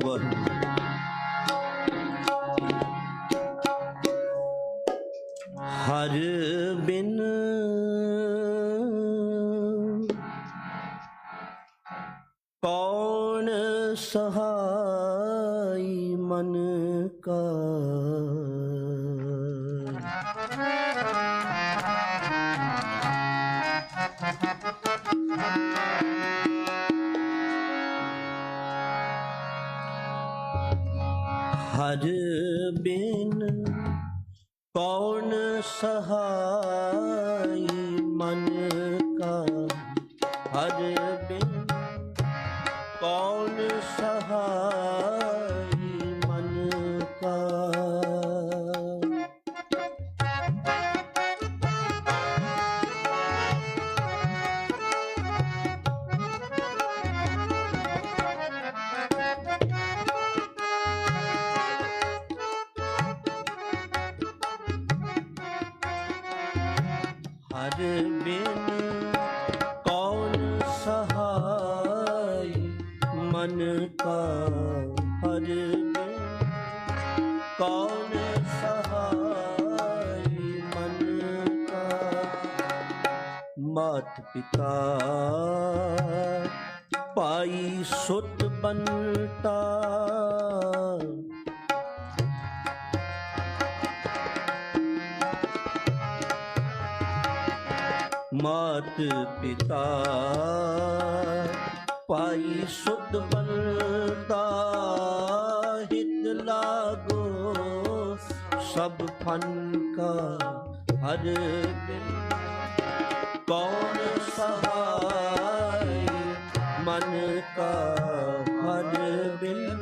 What. ਹਰ ਬਿਨ ਕੌਣ ਸਹਾਈ ਮਨ ਕਾ? ਹਰ ਬਿਨ ਕੌਣ ਸਹਾਈ ਹਰ ਬਿਨ ਕੌਣ ਸਹਾਈ? ਮਨ ਕਾ ਹਰ ਬਿਨ ਕੌਣ ਸਹਾਈ? ਮਨ ਕਾ ਮਾਤ ਪਿਤਾ ਭਾਈ ਸੁਤ ਬੰਟਾ ਮਾਤ ਪਿਤਾ। ਪਾਈ ਸੁਧ ਬੰਦਾ ਹਿਤ ਲਾਗੋ, ਸਭ ਫਨ ਕਾ ਹਰ ਬਿਨ ਕੌਣ ਸਹਾਈ, ਮਨ ਕਾ ਹਰ ਬਿਨ।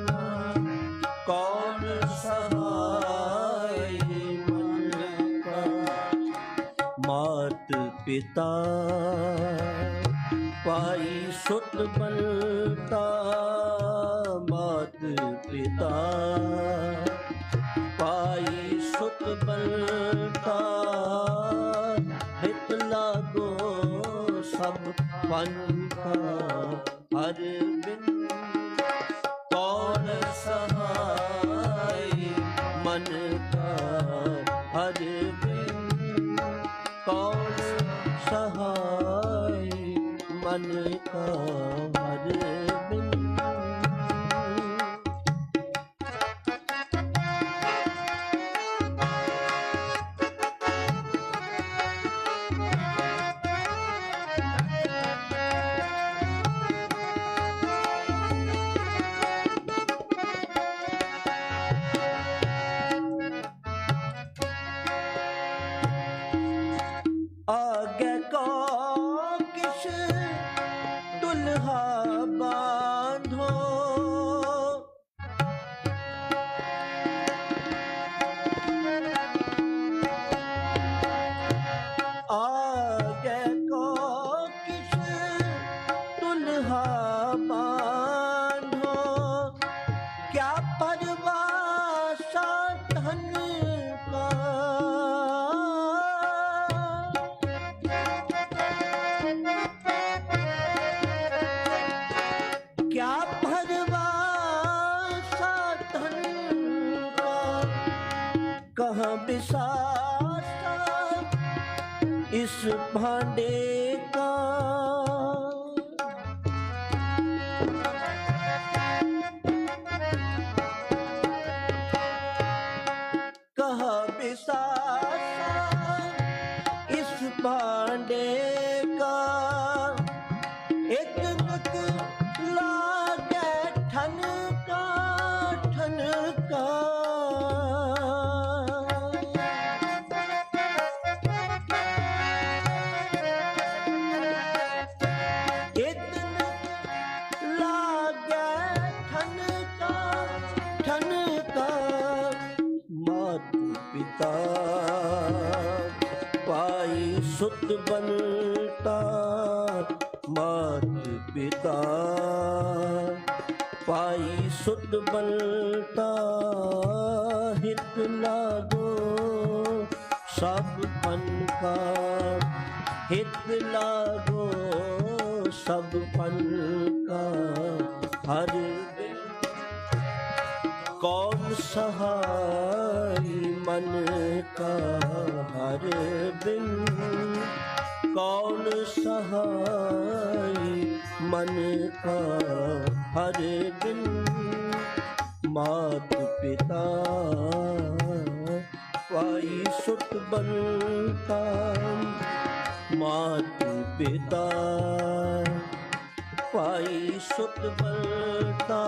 ਮਾਤ ਪਿਤਾ ਪਾਈ ਸੁਤ ਬਲਤਾ ਮਾਤ ਪਿਤਾ। ਪਾਈ ਸੁਤ ਬੰਤਾ, ਹਿਤ ਲਾਗੋ ਸਭ ਪੰਥਾ ਹਰ ਬਿਨ ਕੌਣ ਸਹਾਈ ਮਨ ਕਾ। ਹਰ ਬਿਨ ਕੌਣ ਮਨ ਕਾ ਹਰ इस भांडे ਪਾਈ ਸੁਤ ਬੰਤਾ ਮਾਤ ਪਿਤਾ। ਪਾਈ ਸੁਤ ਬੰਤਾ ਹਿਤ ਲਾਗੋ, ਸਭ ਫਨ ਕਾ ਹਿਤ ਲਾਗੋ, ਸਭ ਫਨ ਕਾ ਹਰ ਬਿਨ ਕੌਣ ਸਹਾਈ ਮਨ ਕਾ ਹਰ ਬਿਨ ਕੌਣ ਸਹਾਈ ਮਨ ਕਾ ਹਰ ਬਿਨ ਮਾਤ ਪਿਤਾ ਪਾਈ ਸੁਤ ਬੰਤਾ ਮਾਤ ਪਿਤਾ ਪਾਈ ਸੁਤ ਬੰਤਾ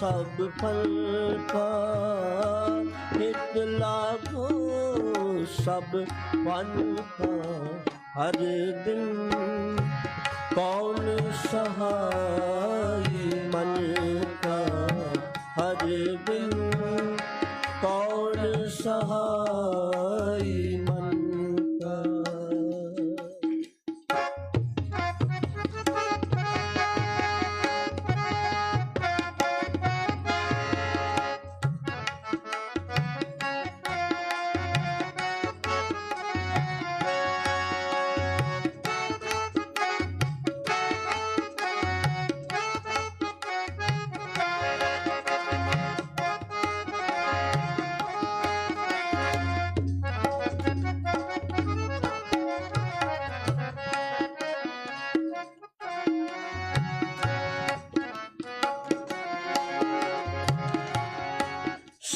ਸਭ ਫਲ ਕਾ ਹਿਤ ਲਾਗੋ ਸਭ ਫਲ ਕਾ ਹਰ ਦਿਨ ਕੌਣ ਸਹਾਈ ਮਨ ਕਾ? ਹਰ ਬਿਨ ਕੌਣ ਸਹਾਈ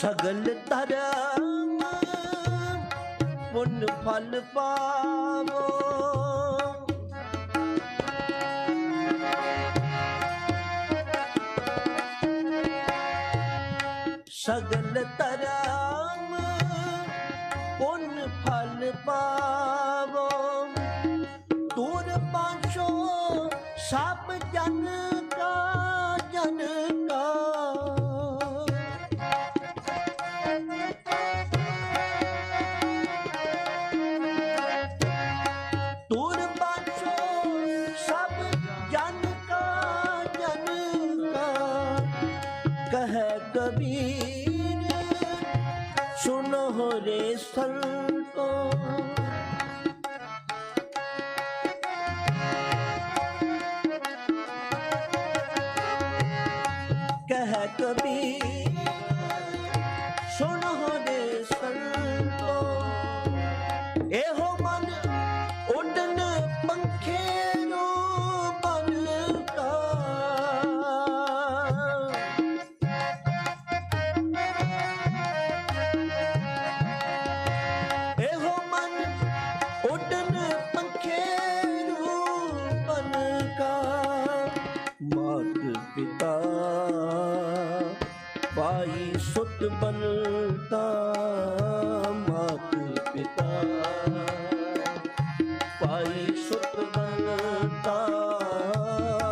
ਸਗਲ ਧਰਮ ਪੁੰਨ ਫਲ ਪਾਵੋ। ਸਗਲ ਧਰਮ ਪੁੰਨ ਫਲ ਪਾਵੋ। ਸੰਤੋ ਪਾਈ ਸੁਤ ਬਨਤਾ ਮਾਤ ਪਿਤਾ ਪਾਈ ਸੁਤ ਬਨਤਾ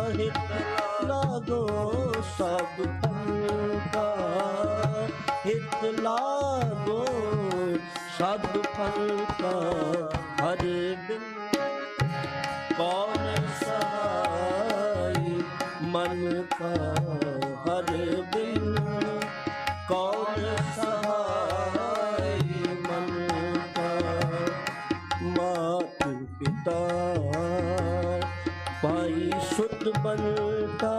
ਹਿਤ ਲਾਗੋ ਸਭ ਪੰਕਾ ਹਿਤ ਲਾਗੋ ਸਭ ਪੰਕਾ ਹਰ ਬਿਨ ਕੌਣ ਸਹਾਈ ਮਨ ਕਾ ਹਰ ਬਿਨ ਕੌਣ ਸਹਾਈ ਮਨ ਮਾਤ ਪਿਤਾ ਪਾਈ ਸੁਤ ਬੰਤਾ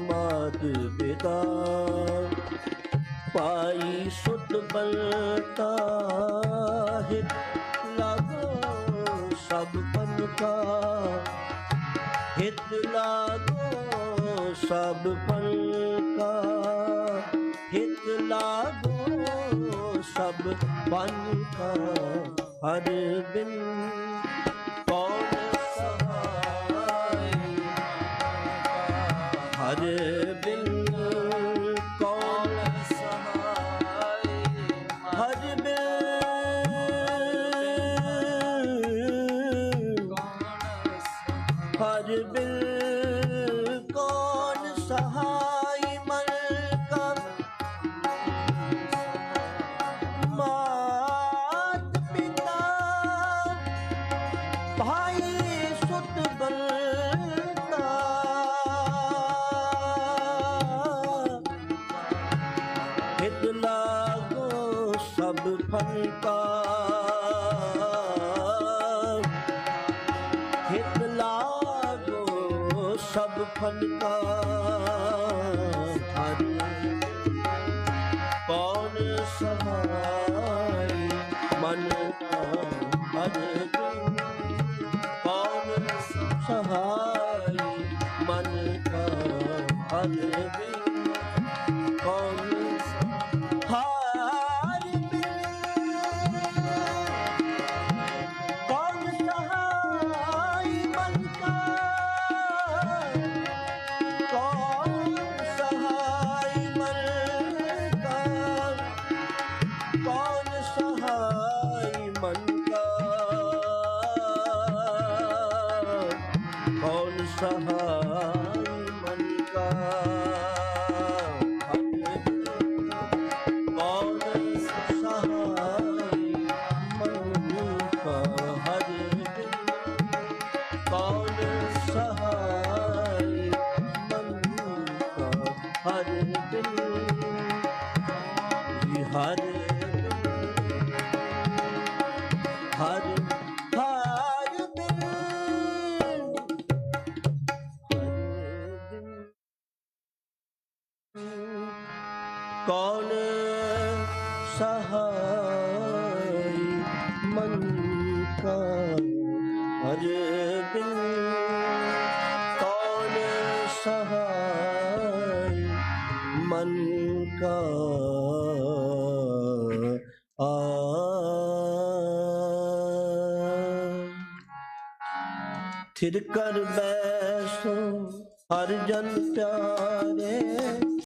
ਮਾਤ ਪਿਤਾ ਪਾਈ ਸੁਤ ਬੰਤਾ ਹਿਤ ਲਾਗੋ ਸਭ ਪਨ ਕਾ ਹਿਤ ਲਾਗੋ ਸਭ ਪਨ ਕਾ ਹਰ ਬਿਨ ਹਿਤ ਲਾਗੋ ਸਭ ਫਲ ਕਾ ਹਰ ਕੌਣ ਸਹਾਈ ਮਨ ਕਾ ਹਰ ਬਿਨ ਕੌਣ ਸਹਾਈ ਕੌਣ ਸਹਾਈ ਮਨ ਕਾ ਕੌਣ ਸਹਾਈ ਮਨ ਕਾ ਹਰ ਬਿਨ ਕੌਣ ਸਹਾਈ ਮਨ ਕਾ ਹਰ ਥਿਰ ਕਰ ਬੈਸੋ ਹਰ ਜਨ ਪਿਆਰੇ।